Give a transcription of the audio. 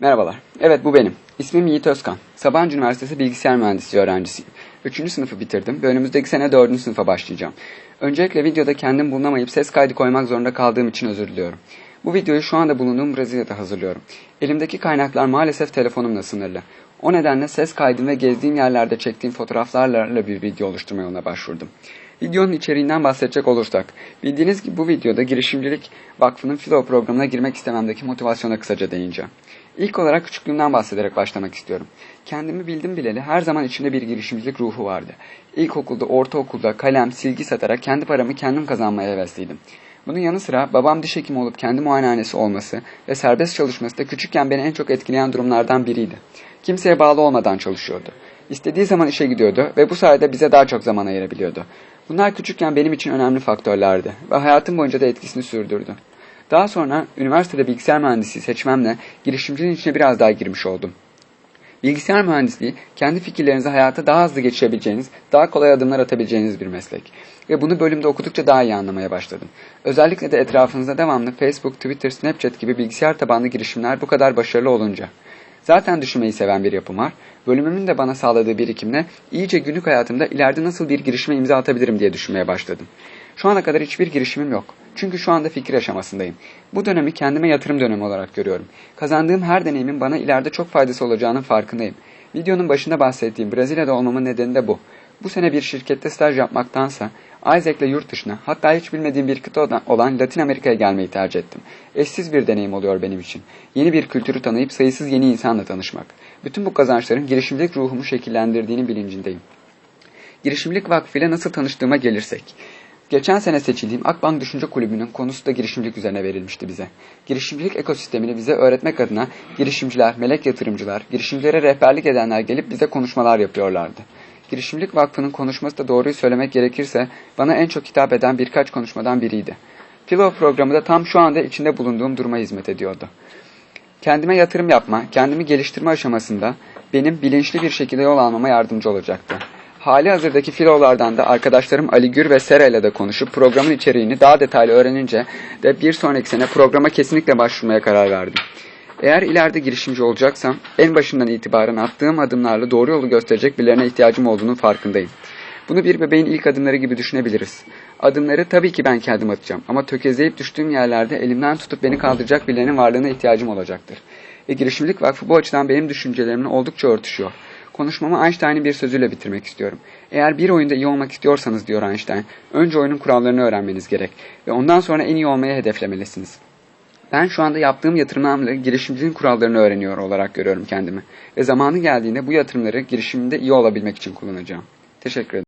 Merhabalar. Evet bu benim. İsmim Yiğit Özkan. Sabancı Üniversitesi Bilgisayar Mühendisliği öğrencisiyim. Üçüncü sınıfı bitirdim ve önümüzdeki sene dördüncü sınıfa başlayacağım. Öncelikle videoda kendim bulunamayıp ses kaydı koymak zorunda kaldığım için özür diliyorum. Bu videoyu şu anda bulunduğum Brezilya'da hazırlıyorum. Elimdeki kaynaklar maalesef telefonumla sınırlı. O nedenle ses kaydım ve gezdiğim yerlerde çektiğim fotoğraflarla bir video oluşturma yoluna başvurdum. Videonun içeriğinden bahsedecek olursak, bildiğiniz gibi bu videoda Girişimcilik Vakfı'nın Filo programına girmek istememdeki motivasyona kısaca değineceğim. İlk olarak küçüklüğümden bahsederek başlamak istiyorum. Kendimi bildim bileli her zaman içimde bir girişimcilik ruhu vardı. İlkokulda, ortaokulda kalem, silgi satarak kendi paramı kendim kazanmaya hevesliydim. Bunun yanı sıra babam diş hekimi olup kendi muayenehanesi olması ve serbest çalışması da küçükken beni en çok etkileyen durumlardan biriydi. Kimseye bağlı olmadan çalışıyordu. İstediği zaman işe gidiyordu ve bu sayede bize daha çok zaman ayırabiliyordu. Bunlar küçükken benim için önemli faktörlerdi ve hayatım boyunca da etkisini sürdürdü. Daha sonra üniversitede bilgisayar mühendisliği seçmemle girişimciliğin içine biraz daha girmiş oldum. Bilgisayar mühendisliği kendi fikirlerinizi hayata daha hızlı geçirebileceğiniz, daha kolay adımlar atabileceğiniz bir meslek. Ve bunu bölümde okudukça daha iyi anlamaya başladım. Özellikle de etrafınızda devamlı Facebook, Twitter, Snapchat gibi bilgisayar tabanlı girişimler bu kadar başarılı olunca. Zaten düşünmeyi seven bir yapım var. Bölümümün de bana sağladığı birikimle iyice günlük hayatımda ileride nasıl bir girişime imza atabilirim diye düşünmeye başladım. Şu ana kadar hiçbir girişimim yok. Çünkü şu anda fikir aşamasındayım. Bu dönemi kendime yatırım dönemi olarak görüyorum. Kazandığım her deneyimin bana ileride çok faydası olacağının farkındayım. Videonun başında bahsettiğim Brezilya'da olmamın nedeni de bu. Bu sene bir şirkette staj yapmaktansa Isaac'le yurt dışına hatta hiç bilmediğim bir kıta olan Latin Amerika'ya gelmeyi tercih ettim. Eşsiz bir deneyim oluyor benim için. Yeni bir kültürü tanıyıp sayısız yeni insanla tanışmak. Bütün bu kazançların girişimcilik ruhumu şekillendirdiğinin bilincindeyim. Girişimcilik Vakfı ile nasıl tanıştığıma gelirsek. Geçen sene seçildiğim Akbank Düşünce Kulübü'nün konusu da girişimcilik üzerine verilmişti bize. Girişimcilik ekosistemini bize öğretmek adına girişimciler, melek yatırımcılar, girişimcilere rehberlik edenler gelip bize konuşmalar yapıyorlardı. Girişimcilik Vakfı'nın konuşması da doğruyu söylemek gerekirse bana en çok hitap eden birkaç konuşmadan biriydi. Filo programı da tam şu anda içinde bulunduğum duruma hizmet ediyordu. Kendime yatırım yapma, kendimi geliştirme aşamasında benim bilinçli bir şekilde yol almama yardımcı olacaktı. Hali hazırdaki filolardan da arkadaşlarım Ali Gür ve Sera ile de konuşup programın içeriğini daha detaylı öğrenince de bir sonraki sene programa kesinlikle başvurmaya karar verdim. Eğer ileride girişimci olacaksam en başından itibaren attığım adımlarla doğru yolu gösterecek birilerine ihtiyacım olduğunun farkındayım. Bunu bir bebeğin ilk adımları gibi düşünebiliriz. Adımları tabii ki ben kendim atacağım ama tökezleyip düştüğüm yerlerde elimden tutup beni kaldıracak birilerinin varlığına ihtiyacım olacaktır. Ve Girişimcilik Vakfı bu açıdan benim düşüncelerimle oldukça örtüşüyor. Konuşmamı Einstein'ın bir sözüyle bitirmek istiyorum. Eğer bir oyunda iyi olmak istiyorsanız diyor Einstein, önce oyunun kurallarını öğrenmeniz gerek ve ondan sonra en iyi olmaya hedeflemelisiniz. Ben şu anda yaptığım yatırımlarla girişimciliğin kurallarını öğreniyor olarak görüyorum kendimi. Ve zamanı geldiğinde bu yatırımları girişimimde iyi olabilmek için kullanacağım. Teşekkür ederim.